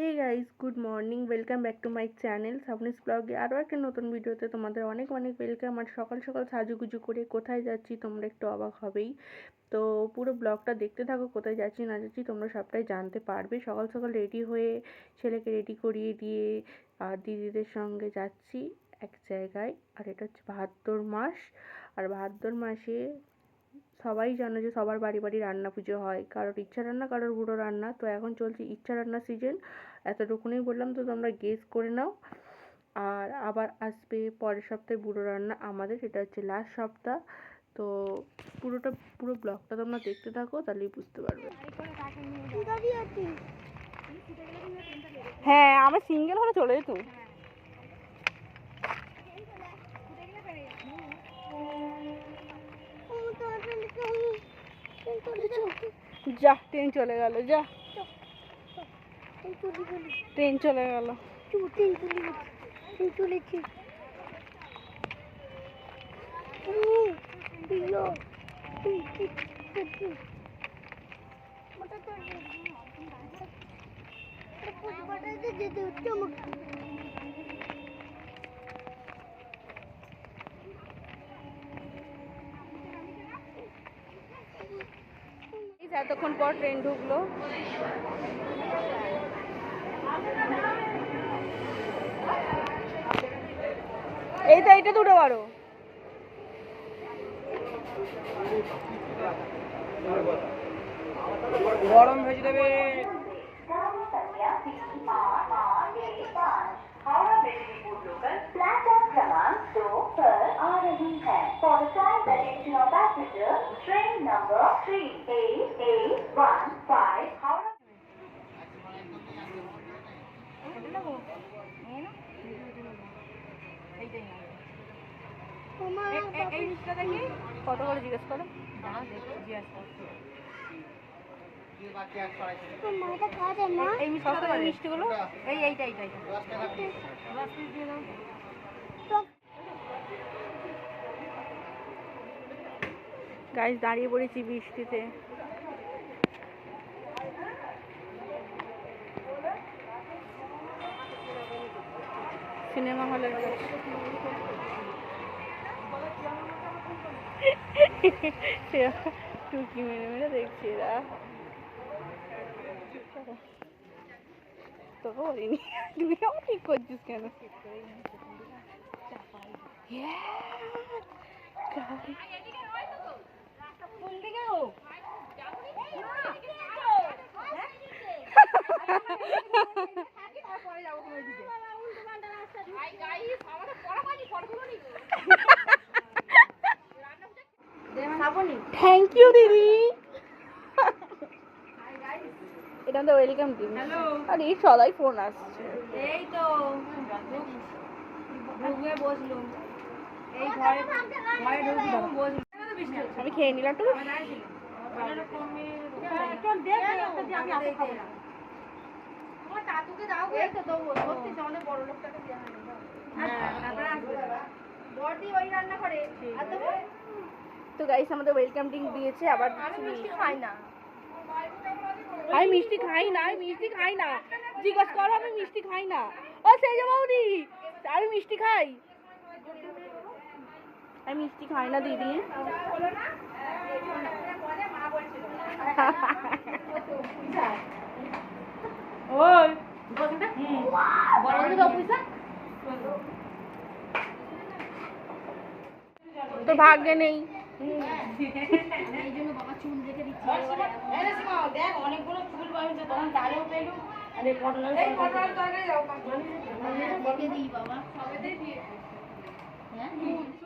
Hey guys good morning welcome back to my channel Sabnis ব্লগে আরও একটা নতুন ভিডিওতে তোমাদের অনেক অনেক ওয়েলকাম আর সকাল সকাল সাজুগুজু করে কোথায় যাচ্ছি তোমরা একটু অবাক হবেই। তো পুরো ব্লগটা দেখতে থাকো, কোথায় যাচ্ছি না যাচ্ছি তোমরা সবটাই জানতে পারবে। সকাল সকাল রেডি হয়ে ছেলেকে রেডি করিয়ে দিয়ে, আর দিদিদের সঙ্গে যাচ্ছি এক জায়গায়, আর এটা হচ্ছে ভাদ্র মাস। আর ভাদ্র মাসে সবাই জানো যে সবার বাড়ি বাড়ি রান্না পুজো হয়। কারোর ইচ্ছা রান্না কারোর বুড়ো রান্না। তো এখন চলছে ইচ্ছা রান্না সিজন এতটুকুনই বললাম তো তোমরা গেস করে নাও। আর আবার আসবে পরের সপ্তাহে বুড়ো রান্না আমাদের সেটা হচ্ছে লাস্ট সপ্তাহ। তো পুরোটা পুরো ব্লগটা তোমরা দেখতে থাকো তাহলেই বুঝতে পারবে। হ্যাঁ আমার সিঙ্গেল হলে চলে যেত। যা ট্রেন চলে গেল যা। ট্রেন চলে গেল। যেতে হচ্ছে এই এতক্ষণ পর ট্রেন ঢুকলো এইটা এইটা দুটো বারো গরম ভেজে দেবে क्रमांक दो पर आ रही है For the time attention of passengers, train number three eight eight one five Howrah. কত করে জিজ্ঞেস করো মাটা খাওয়া যায় না এই মিষ্টি কত করে মিষ্টিগুলো এই এইটা এইটা এইটা গাইস দাঁড়িয়ে পড়েছি বৃষ্টিতে সিনেমা হলের টুকি মেরে মেরে দেখছি এরা তোকে বলিনি তুই আমার ঠিক করছিস কেন Yeah. Guys. থ্যাংক ইউ দিদি। এটা আমাদের ওয়েলকাম টিম আর এই সদাই ফোন আসছে। এই তো। বসলুম। এই ঘরে ঘরে ঢুকলুম। বসলুম আমি খেয়ে নিলাম একটু চল দেখ একটা দিয়ে আমি আপে খাব না। তো গাইস আমাদের ওয়েলকাম ড্রিঙ্ক দিয়েছে আবার খাই না। আমি মিষ্টি খাই না আমি মিষ্টি খাই না। জিজ্ঞাসা করো আমি মিষ্টি খাই না। ও সেই যে বৌদি আমি মিষ্টি খাই। মিষ্টি খাই না দিদি। ওই। তো ভাগ্যে নেই। দেখ অনেকগুলো ফুল বানিয়েছে। তখন তারেও পেলু আরে পটলের তরকারি দাও। ওই রান্না পুজো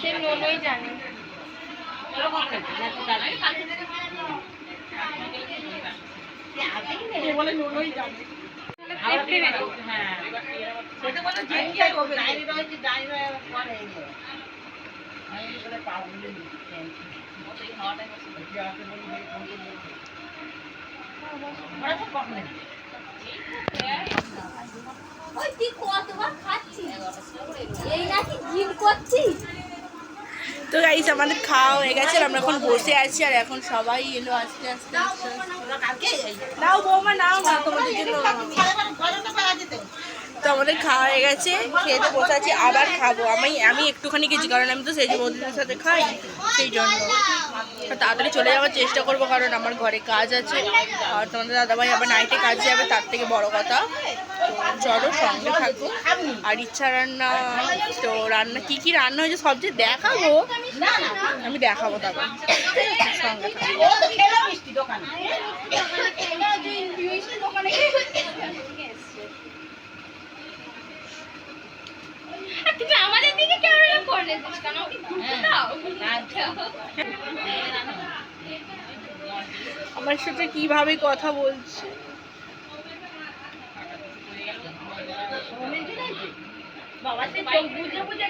সে নোনই জানে। বলে নুনোই যাবে ওই তুই কতবার খাচ্ছিস? এই নাকি জিম করছিস? তো গাইস আমাদের খাওয়া হয়ে গেছে, আমরা এখন বসে আছি আর এখন সবাই এলো আস্তে আস্তে। নাও বৌমা, নাও না তোমাদের জন্য তো আমাদের খাওয়া হয়ে গেছে, খেয়ে তো বসে আছি, আবার খাব। আমি আমি একটুখানি কিছু কারণ আমি তো সেই বৌদিদের সাথে খাই। সেই জন্য। তাড়াতাড়ি চলে যাওয়ার চেষ্টা করব, কারণ আমার ঘরে কাজ আছে। আর তোমাদের দাদাভাই আবার নাইটে কাজ যাবে, তার থেকে বড় কথা। তো চলো সঙ্গে থাকো। আর ইচ্ছা রান্না, তো রান্না, কি কি রান্না হয়েছে সব যে দেখাবো, আমি দেখাবো তারপর। সঙ্গে থাকো। আমার সাথে কীভাবে কথা বলছে? বাবা সে চোখ বুঝে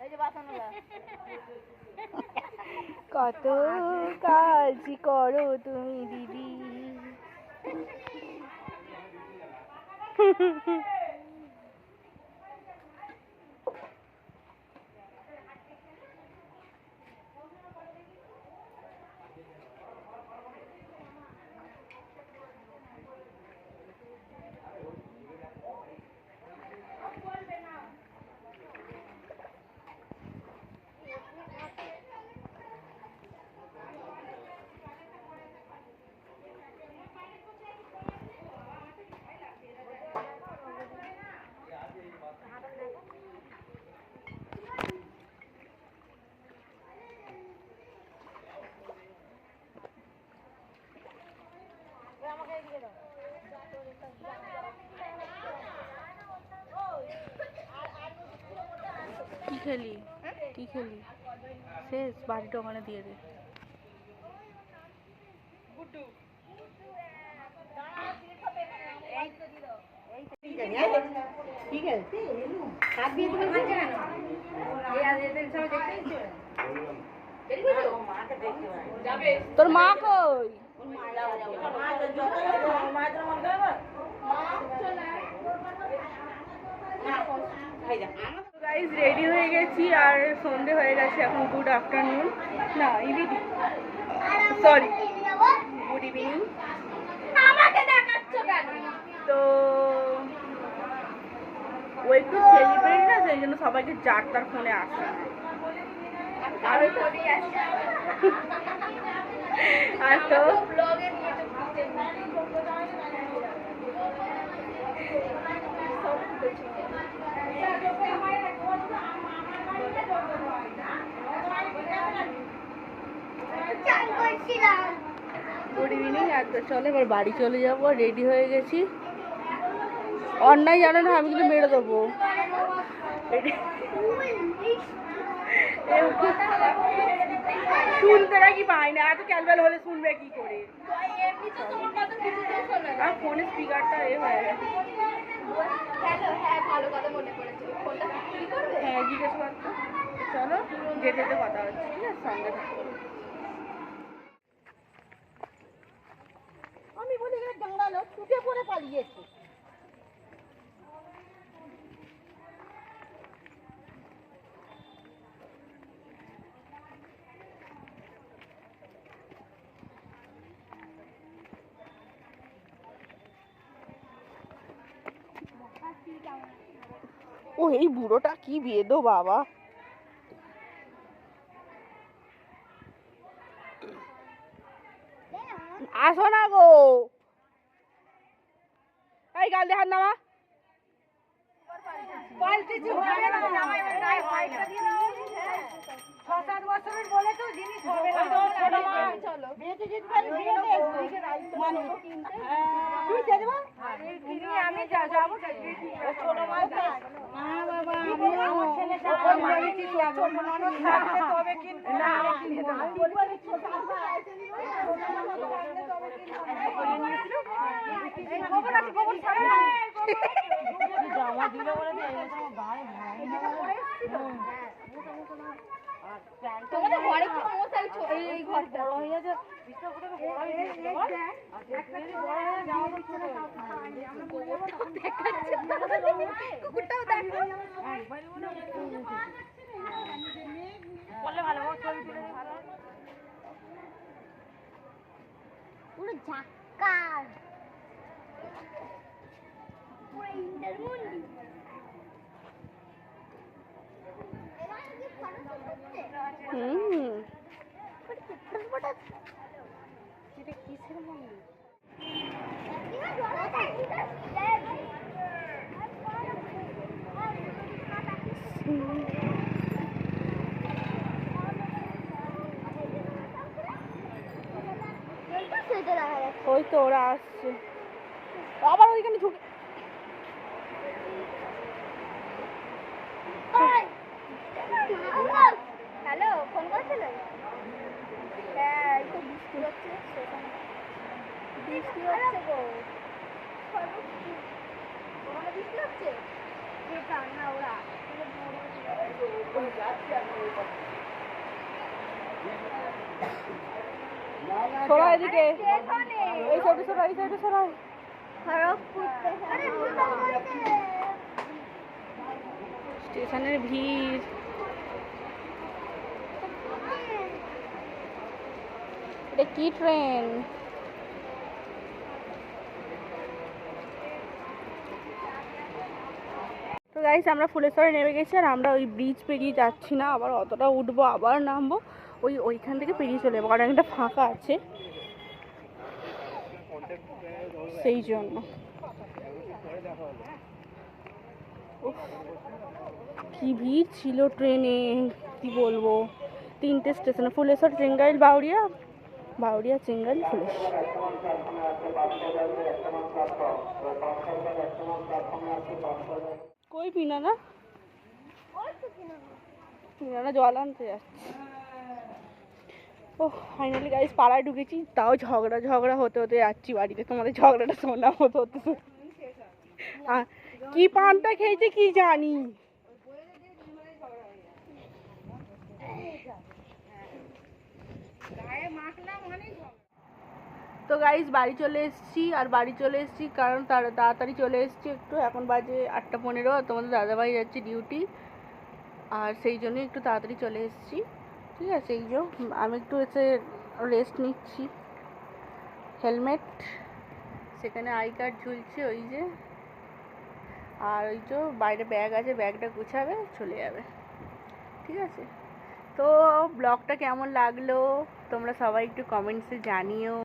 কত কাজ করো তুমি দিদি। খেলি? কি খেলি? শেষ বাড়িটা ওখানে দিয়ে দে। তোর মা কই? গাইজ রেডি হয়ে গেছি আর সন্ধে হয়ে গেছে এখন গুড আফটারনুন না ইভিনিং সরি গুড ইভিনিং আমাকে দেখাচ্ছ কেন? তো ও একটু সেলিব্রেট না সেই জন্য সবাইকে যার তার ফোনে আসে। আমি ফোনে আসি আর তো? ব্লগে গুড ইভিনিং তো চলো এবার বাড়ি চলে যাব রেডি হয়ে গেছি। অন্যায় জানো না আমি কিন্তু মেরে দেবো। শুনতে নাকি পাই না এত ক্যালবেল হলে শুনবে কি করে? আর ফোনের স্পিকারটা এ হয়ে গেছে। হ্যাঁ হ্যাঁ জিজ্ঞেস করতো চলো যেতে যেতে কথা হচ্ছে ঠিক আছে? সঙ্গে থাকো। আমি বলি এখানে দাঁড়াল ছুটে পড়ে পালিয়েছে। ও এই বুড়োটা কি বেদো বাবা। আসো না গো। এই গাল দেখার নামা পাল্টেছে হবে না। জামাই বাড়ি গায়ে হোয়াইটটা দিয়ে দাও ছ সাত বছরের বলে তো জিনিস হবে না। ছোট মা। যেতে পারি বিয়ে তুই যেতে পার আমি যাব ছোট মাছ বাবা আমি ছেলে ছোট মানুষ থাকলে তবে কিন্তু না আমি বলি ছোট তোমাদের ঘরে কি মশাই এই ঘরটা বড় হয়ে যাচ্ছে কুকুরটাও দেখো পুরো ঝাক্কার। পুরো ইন্টারমুন্ডি হুম। তো ওরা আসছে। আবার ওইখানে ঢুকে হ্যালো ফোন করেছিল? হ্যাঁ এই তো বৃষ্টি হচ্ছে সেখানে। বৃষ্টি হচ্ছে গো। বৃষ্টি হচ্ছে? না ওরা। এই সাইডে এই সাইডে স্টেশনের ভিড়। এটা কি ট্রেন? তো গাইস আমরা ফুলেশ্বরে নেমে গেছি আর আমরা ওই ব্রিজ পেরিয়ে যাচ্ছি না। আবার অতটা উঠবো, আবার নামবো। ওই ওইখান থেকে পেরিয়ে চলে যাব, কারণ একটা ফাঁকা আছে। সেই জন্য। কি ভিড় ছিল ট্রেনে, কি বলব? তিনটে স্টেশনে, ফুলেশ্বর, চেঙ্গাইল বাউরিয়া বাউরিয়া চেঙ্গাইল, ফুলেশ্বর। কই পিনা না পিনানা জল আনতে যাচ্ছে। ও ফাইনালি গাইস পাড়ায় ঢুকেছি, তাও ঝগড়া ঝগড়া হতে হতে যাচ্ছি বাড়িতে। তোমাদের ঝগড়াটা শোনা হতে হতে কি পানটা খেয়েছে কি জানি? তো গাইস বাড়ি চলে এসেছি, আর বাড়ি চলে এসেছি কারণ তাড়াতাড়ি চলে এসেছি একটু। এখন বাজে আটটা পনেরো তোমাদের দাদাভাই যাচ্ছে ডিউটি আর সেই জন্য একটু তাড়াতাড়ি চলে এসেছি। ঠিক আছে, এই যে আমি একটু এসে রেস্ট নিচ্ছি। হেলমেট সেখানে আই কার্ড ঝুলছে ওই যে। আর ওই যে বাইরে ব্যাগ আছে ব্যাগটা গুছাবে, চলে যাবে। ঠিক আছে? তো ব্লগটা কেমন লাগল? তোমরা সবাই একটু কমেন্টসে জানিও।